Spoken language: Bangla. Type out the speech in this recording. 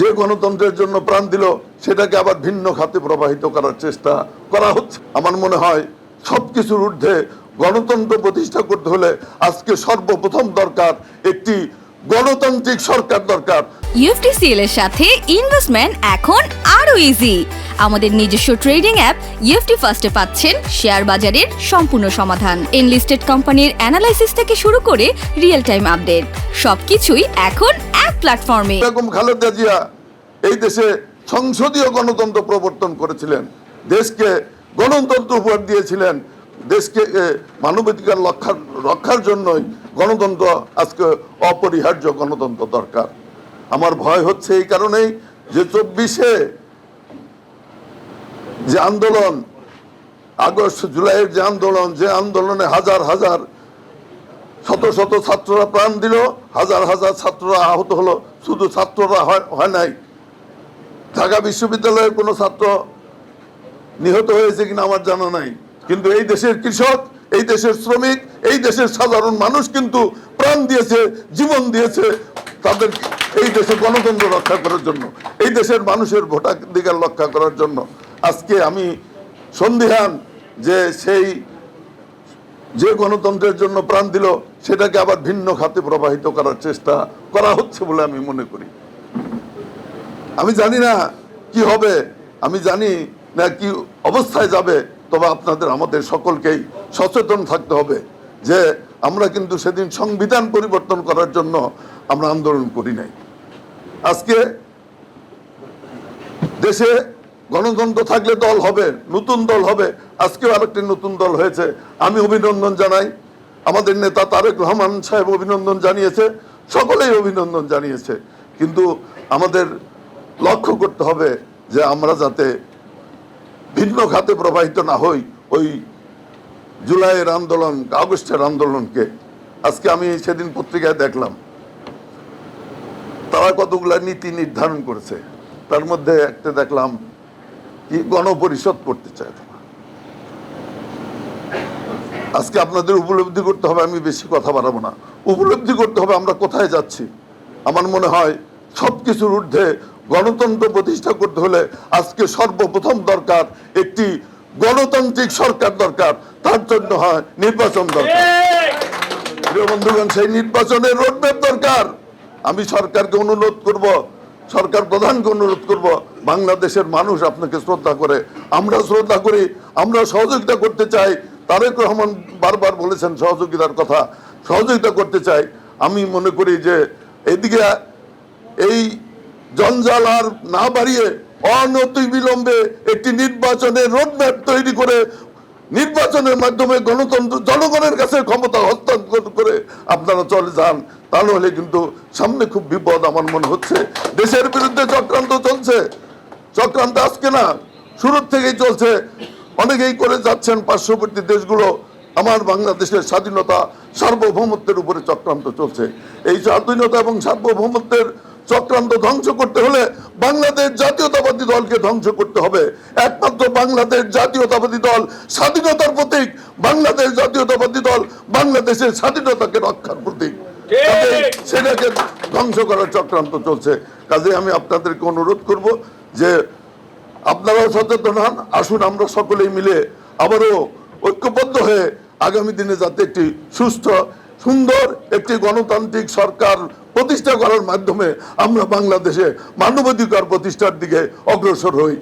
যে গণতন্ত্রের জন্য প্রাণ দিল, সেটাকে আবার ভিন্ন খাতে প্রবাহিত করার চেষ্টা করা হচ্ছে। আমার মনে হয় সব কিছুর ঊর্ধ্বে গণতন্ত্র প্রতিষ্ঠা করতে হলে আজকে সর্বপ্রথম দরকার একটি গণতান্ত্রিক সরকার দরকার। ইউএফটিসিএল এর সাথে ইনভেস্টমেন্ট এখন আরও ইজি আমাদের নিজস্ব ট্রেডিং অ্যাপ ইউএফটি ফার্স্টে পাচ্ছেন শেয়ার বাজারের সম্পূর্ণ সমাধান। এনলিস্টেড কোম্পানির অ্যানালাইসিস থেকে শুরু করে রিয়েল টাইম আপডেট সবকিছুই এখন এক প্ল্যাটফর্মে বেগম খালেদা জিয়া এই দেশে সংসদীয় গণতন্ত্র প্রবর্তন করেছিলেন। দেশকে গণতন্ত্র উপহার দিয়েছিলেন। দেশকে মানবাধিকার রক্ষার রক্ষার জন্যই গণতন্ত্র আজকে অপরিহার্য গণতন্ত্র দরকার। আমার ভয় হচ্ছে এই কারণেই যে চব্বিশে যে আন্দোলন, আগস্ট, জুলাইয়ের যে আন্দোলন, যে আন্দোলনে হাজার হাজার শত শত ছাত্ররা প্রাণ দিল, হাজার হাজার ছাত্ররা আহত হলো, শুধু ছাত্ররা হয়- নাই। ঢাকা বিশ্ববিদ্যালয়ের কোনো ছাত্র নিহত হয়েছে কিনা আমার জানা নাই। কিন্তু এই দেশের কৃষক, এই দেশের শ্রমিক, এই দেশের সাধারণ মানুষ কিন্তু প্রাণ দিয়েছে, জীবন দিয়েছে তাদের এই দেশে গণতন্ত্র রক্ষা করার জন্য, এই দেশের মানুষের ভোটাধিকার রক্ষা করার জন্য। আজকে আমি সন্দিহান যে সেই যে গণতন্ত্রের জন্য প্রাণ দিল, সেটাকে আবার ভিন্ন খাতে প্রবাহিত করার চেষ্টা করা হচ্ছে বলে আমি মনে করি। আমি জানি না কি হবে, আমি জানি না কি অবস্থায় যাবে, তবে আপনাদের, আমাদের সকলকেই সচেতন থাকতে হবে যে আমরা কিন্তু সেদিন সংবিধান পরিবর্তন করার জন্য আমরা আন্দোলন করি নাই। আজকে দেশে গণতন্ত্র থাকলে দল হবে, নতুন দল হবে। আজকেও আরেকটি নতুন দল হয়েছে। আমি অভিনন্দন জানাই। আমাদের নেতা তারেক রহমান সাহেব অভিনন্দন জানিয়েছে, সকলেই অভিনন্দন জানিয়েছে। কিন্তু আমাদের লক্ষ্য করতে হবে যে আমরা যাতে ভিন্ন খাতে প্রবাহিত না হই ওই জুলাইয়ের আন্দোলন, আগস্টের আন্দোলনকে। আজকে আমি সেদিন পত্রিকায় দেখলাম, তারা কতগুলা নীতি নির্ধারণ করেছে। তার মধ্যে একটা দেখলাম গণপরিষদ করতে চায়। আজকে আপনাদের উপলব্ধি করতে হবে আমি বেশি কথা বাড়াবো না। উপলব্ধি করতে হবে আমরা কোথায় যাচ্ছি। আমার মনে হয় সবকিছুর ঊর্ধ্বে গণতন্ত্র প্রতিষ্ঠা করতে হলে আজকে সর্বপ্রথম দরকার একটি গণতান্ত্রিক সরকার দরকার। তার জন্য হয় নির্বাচন দরকার। প্রিয় বন্ধুগণ সেই নির্বাচনের রোডম্যাপ দরকার। আমি সরকারকে অনুরোধ করব সরকার প্রধানকে অনুরোধ করব, বাংলাদেশের মানুষ আপনাকে শ্রদ্ধা করে। আমরা শ্রদ্ধা করি, আমরা সহযোগিতা করতে চাই। তারেক রহমান বারবার বলেছেন সহযোগিতার কথা। সহযোগিতা করতে চাই। আমি মনে করি যে এদিকে এই জঞ্জাল আর না বাড়িয়ে অনতি বিলম্বে একটি নির্বাচনের রোডম্যাপ তৈরি করে নির্বাচনের মাধ্যমে গণতন্ত্র, জনগণের কাছে ক্ষমতা হস্তান্তর করে আপনারা চলে যান। তা নাহলে কিন্তু সামনে খুব বিপদ আমার মনে হচ্ছে। দেশের বিরুদ্ধে চক্রান্ত চলছে। চক্রান্ত আজকে না, শুরুর থেকেই চলছে। অনেকেই করে যাচ্ছেন পার্শ্ববর্তী দেশগুলো। আমার বাংলাদেশের স্বাধীনতা, সার্বভৌমত্বের উপরে চক্রান্ত চলছে। এই স্বাধীনতা এবং সার্বভৌমত্বের চক্রান্ত ধ্বংস করতে হলে বাংলাদেশ জাতীয়তাবাদী দলকে ধ্বংস করতে হবে। একমাত্র বাংলাদেশ জাতীয়তাবাদী দল, স্বাধীনতার প্রতীক। বাংলাদেশ জাতীয়তাবাদী দল, বাংলাদেশের স্বাধীনতাকে রক্ষার প্রতীক। সেটাকে ধ্বংস করার চক্রান্ত চলছে। কাজে আমি আপনাদেরকে অনুরোধ করব যে আপনারাও সচেতন হন আসুন আমরা সকলেই মিলে আবারও ঐক্যবদ্ধ হয়ে আগামী দিনে যাতে একটি সুস্থ সুন্দর একটি গণতান্ত্রিক সরকার প্রতিষ্ঠা করার মাধ্যমে আমরা বাংলাদেশে মানবাধিকার প্রতিষ্ঠার দিকে অগ্রসর হই।